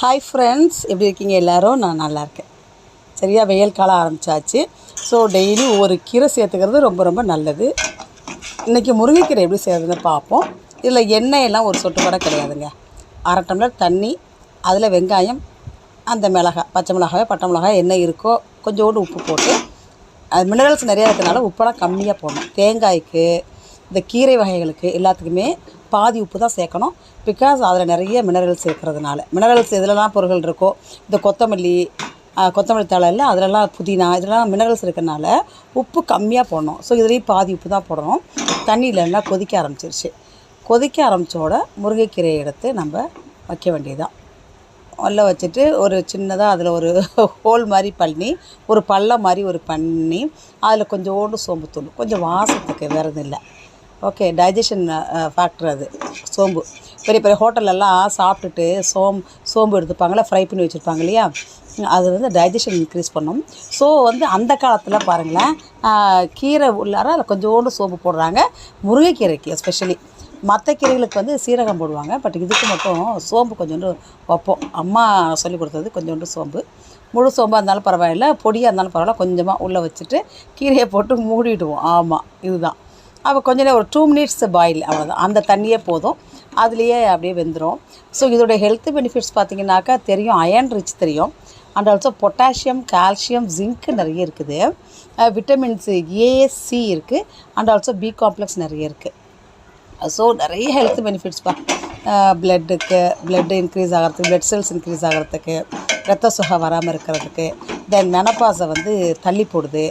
Hi friends எப்படி இருக்கீங்க எல்லோரும்? நான் நல்லா இருக்கேன். சரியா வெயில் காலம் ஆரம்பித்தாச்சு ஸோ டெய்லி ஒவ்வொரு கீரை சேர்த்துக்கிறது ரொம்ப ரொம்ப நல்லது. இன்றைக்கி முருங்கைக்கீரை எப்படி செய்கிறதுன்னு பார்ப்போம். இதில் எண்ணெய் எல்லாம் ஒரு சொட்டு கூட கிடையாதுங்க. அரை டம்ளர் தண்ணி அதில் வெங்காயம் அந்த மிளகாய் பச்சை மிளகாய் பட்டை மிளகாய் என்ன இருக்கோ கொஞ்சோண்டு உப்பு போட்டு அது மினரல்ஸ் நிறையா இருக்கிறதுனால உப்பெல்லாம் கம்மியாக போடணும். தேங்காய்க்கு இந்த கீரை வகைகளுக்கு எல்லாத்துக்குமே பாதி உப்பு தான் சேர்க்கணும். பிகாஸ் அதில் நிறைய மினரல்ஸ் இருக்கிறதுனால. மினரல்ஸ் எதுலலாம் பொருட்கள் இருக்கோ இந்த கொத்தமல்லி கொத்தமல்லி தழை இல்லை அதிலலாம் புதினா இதெல்லாம் மினரல்ஸ் இருக்கிறனால உப்பு கம்மியாக போடணும். ஸோ இதுலேயும் பாதி உப்பு தான் போடணும். தண்ணியில் நல்லா கொதிக்க ஆரம்பிச்சிருச்சு. கொதிக்க ஆரம்பித்தோட முருங்கைக்கீரையை எடுத்து நம்ம வைக்க வேண்டியதுதான். உள்ள வச்சுட்டு ஒரு சின்னதாக அதில் ஒரு ஹோல் மாதிரி பண்ணி ஒரு பள்ளம் மாதிரி ஒரு பண்ணி அதில் கொஞ்சோண்டு சோம்புத்தூள் கொஞ்சம் வாசத்துக்கு வேறு எதுவும் இல்லை. ஓகே டைஜஷன் ஃபேக்டர் அது. சோம்பு. பெரிய பெரிய ஹோட்டல்லலாம் சாப்பிட்டுட்டு சோம் சோம்பு எடுத்துப்பாங்களே ஃப்ரை பண்ணி வச்சுருப்பாங்க இல்லையா? அது வந்து டைஜஷன் இன்க்ரீஸ் பண்ணும். ஸோ வந்து அந்த காலத்தில் பாருங்களேன் கீரை உள்ளார அதில் கொஞ்சோண்டு சோம்பு போடுறாங்க. முருங்கைக்கீரைக்கு எஸ்பெஷலி மற்ற கீரைகளுக்கு வந்து சீரகம் போடுவாங்க. பட் இதுக்கு மட்டும் சோம்பு கொஞ்சோண்டு வைப்போம். அம்மா சொல்லி கொடுத்தது கொஞ்சோண்டு சோம்பு. முழு சோம்பாக இருந்தாலும் பரவாயில்ல பொடியாக இருந்தாலும் பரவாயில்ல கொஞ்சமாக உள்ளே வச்சுட்டு கீரையை போட்டு மூடிடுவோம். ஆமாம் இதுதான். அப்போ கொஞ்ச நேரம் ஒரு டூ மினிட்ஸ் பாயில் அவ்வளோதான் அந்த தண்ணியே போதும். அதுலேயே அப்படியே வெந்துடும் ஸோ இதோட ஹெல்த் பெனிஃபிட்ஸ் பார்த்தீங்கன்னாக்கா தெரியும். அயன் ரிச் தெரியும். And also potassium calcium zinc நிறைய இருக்குது. விட்டமின்ஸ் ஏஎஸ்சி இருக்குது அண்ட் ஆல்சோ பி காம்ப்ளெக்ஸ் நிறைய இருக்குது ஸோ நிறைய ஹெல்த் பெனிஃபிட்ஸ்ப்பா பிளட்டுக்கு பிளட் இன்க்ரீஸ் ஆகிறதுக்கு பிளட் செல்ஸ் இன்க்ரீஸ் ஆகிறதுக்கு ரத்த சுகம் வராமல் இருக்கிறதுக்கு தென் மெனப்பாஸை வந்து தள்ளி போடுது.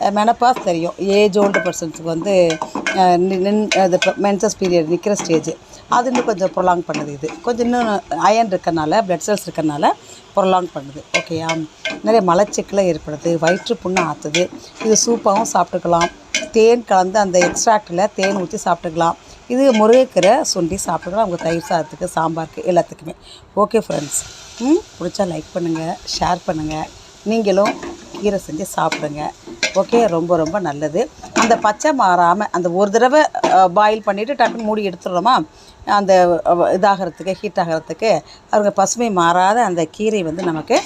மெனப்பாஸ் தெரியும். ஏஜ் ஓல்டு பர்சன்ஸுக்கு வந்து நி- நின் அது மென்சஸ் பீரியட் நிற்கிற ஸ்டேஜ் அது இன்னும் கொஞ்சம் ப்ரொலாங் பண்ணுது இது. கொஞ்சம் இன்னும் அயன் இருக்கறனால பிளட் செல்ஸ் இருக்கறனால ப்ரொலாங் பண்ணுது. ஓகேயா நிறைய மலச்சிக்கலை ஏற்படுது வயிற்று புண்ணு ஆற்றுது இது சூப்பாகவும் சாப்பிட்டுக்கலாம். தேன் கலந்து அந்த எக்ஸ்ட்ராக்டில் தேன் ஊற்றி சாப்பிட்டுக்கலாம். இது முருங்கைக்கீரை சுண்டி சாப்பிட்டுக்கலாம். அவங்க தயிர் சாதத்துக்கு சாம்பாருக்கு எல்லாத்துக்குமே. ஓகே ஃப்ரெண்ட்ஸ் ம்? பிடிச்சா லைக் பண்ணுங்கள் ஷேர் பண்ணுங்கள் நீங்களும் கீரை செஞ்சு சாப்பிடுங்க. ஓகே ரொம்ப ரொம்ப நல்லது. அந்த பச்சை மாறாமல் அந்த ஒரு தடவை பாயில் பண்ணிவிட்டு டக்குன்னு மூடி எடுத்துடுறோமா அந்த இதாகிறதுக்கு ஹீட் ஆகிறதுக்கு அவங்க பசுமை மாறாத அந்த கீரை வந்து நமக்கு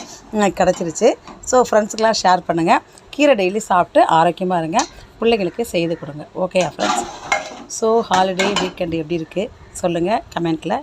கிடச்சிருச்சு. ஸோ ஃப்ரெண்ட்ஸுக்கெலாம் ஷேர் பண்ணுங்கள் கீரை டெய்லி சாப்பிட்டு ஆரோக்கியமாக இருங்க. பிள்ளைங்களுக்கு செய்து கொடுங்க. ஓகேயா ஃப்ரெண்ட்ஸ் ஸோ ஹாலிடே வீக்கெண்ட் எப்படி இருக்குது சொல்லுங்கள் கமெண்ட்டில்